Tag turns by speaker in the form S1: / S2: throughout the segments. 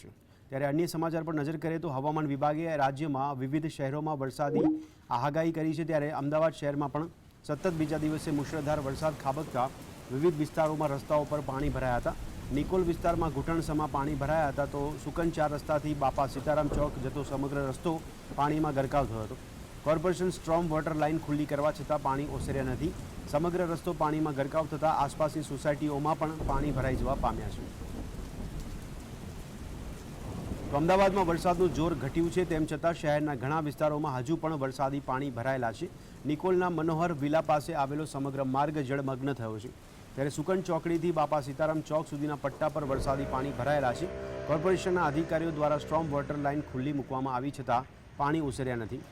S1: છે ત્યારે અન્ય સમાચાર પર નજર કરીએ તો હવામાન વિભાગે રાજ્યમાં વિવિધ શહેરોમાં વરસાદી આગાહી કરી છે. ત્યારે અમદાવાદ શહેરમાં પણ સતત બીજા દિવસે મુશળધાર વરસાદ ખાબકતા વિવિધ વિસ્તારોમાં રસ્તાઓ પર પાણી ભરાયા હતા. નિકોલ વિસ્તારમાં ઘૂંટણસમાં પાણી ભરાયા હતા તો સુકન ચાર રસ્તાથી બાપા સીતારામ ચોક જતો સમગ્ર રસ્તો પાણીમાં ગરકાવ થયો હતો. કોર્પોરેશન સ્ટ્રોમ વોટર લાઇન ખુલ્લી કરવા છતાં પાણી ઓસર્યા નથી. સમગ્ર રસ્તો પાણીમાં ગરકાવ થતાં આસપાસની સોસાયટીઓમાં પણ પાણી ભરાઈ જવા પામ્યા છે. અમદાવાદમાં વરસાદનું જોર ઘટ્યું છે, તેમ છતાં શહેરના ઘણા વિસ્તારોમાં હજુ પણ વરસાદી પાણી ભરાયેલા છે. નિકોલના મનોહર વિલા પાસે આવેલો સમગ્ર માર્ગ જળમગ્ન થયો છે. ત્યારે સુકન ચોકડીથી બાપા સીતારામ ચોક સુધીના પટ્ટા પર વરસાદી પાણી ભરાયેલા છે. કોર્પોરેશનના અધિકારીઓ દ્વારા સ્ટ્રોમ વોટર લાઇન ખુલ્લી મૂકવામાં આવી છતાં પાણી ઉસર્યા નથી.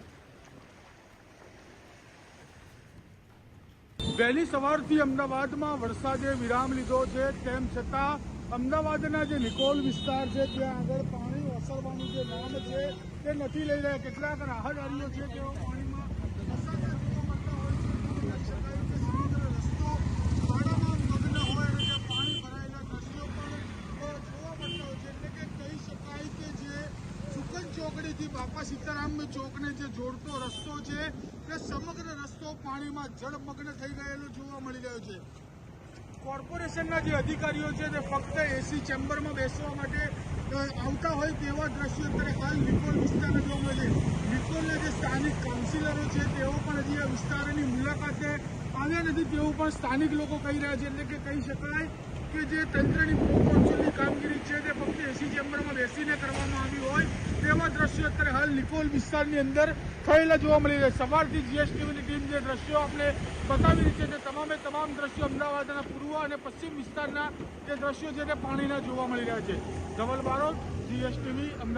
S2: વહેલી સવારથી અમદાવાદમાં વરસાદે વિરામ લીધો છે, તેમ છતાં અમદાવાદના જે નિકોલ વિસ્તાર છે, ત્યાં આગળ પાણી છે તે નથી લઈ રહ્યા? કેટલાક રાહદારીઓ છે તેઓ પાણીમાં ચોકડીથી બાપા સીતારામ ચોકને જે જોડતો રસ્તો છે, તે સમગ્ર રસ્તો પાણીમાં જળમગ્ન થઈ ગયેલો જોવા મળી રહ્યો છે. કોર્પોરેશનના જે અધિકારીઓ છે તે ફક્ત એસી ચેમ્બરમાં બેસવા માટે આવતા હોય તેવા દ્રશ્યો અત્યારે હાલ નિકોલ વિસ્તારમાં જોવા મળે છે નિકોલના જે સ્થાનિક કાઉન્સિલરો છે, તેઓ પણ હજી આ વિસ્તારની મુલાકાતે આવ્યા નથી તેવું પણ સ્થાનિક લોકો કહી રહ્યા છે, એટલે કે કહી શકાય કે જે તંત્રની મોનસૂનની કામગીરી છે તે ફક્ત એસી ચેમ્બરમાં બેસીને કરવામાં આવી હોય તેવા દ્રશ્યો અત્યારે હાલ નિકોલ વિસ્તારની અંદર થયેલા જોવા મળી રહ્યા. સવારથી જીએસટીવીની જે દ્રશ્યો આપણે બતાવી છે તે તમામે તમામ દ્રશ્યો અમદાવાદના પૂર્વ અને પશ્ચિમ વિસ્તારના જે દ્રશ્યો છે તે પાણીના જોવા મળી રહ્યા છે. ધવલ બારોટ જીએસટીવી અમદાવાદ.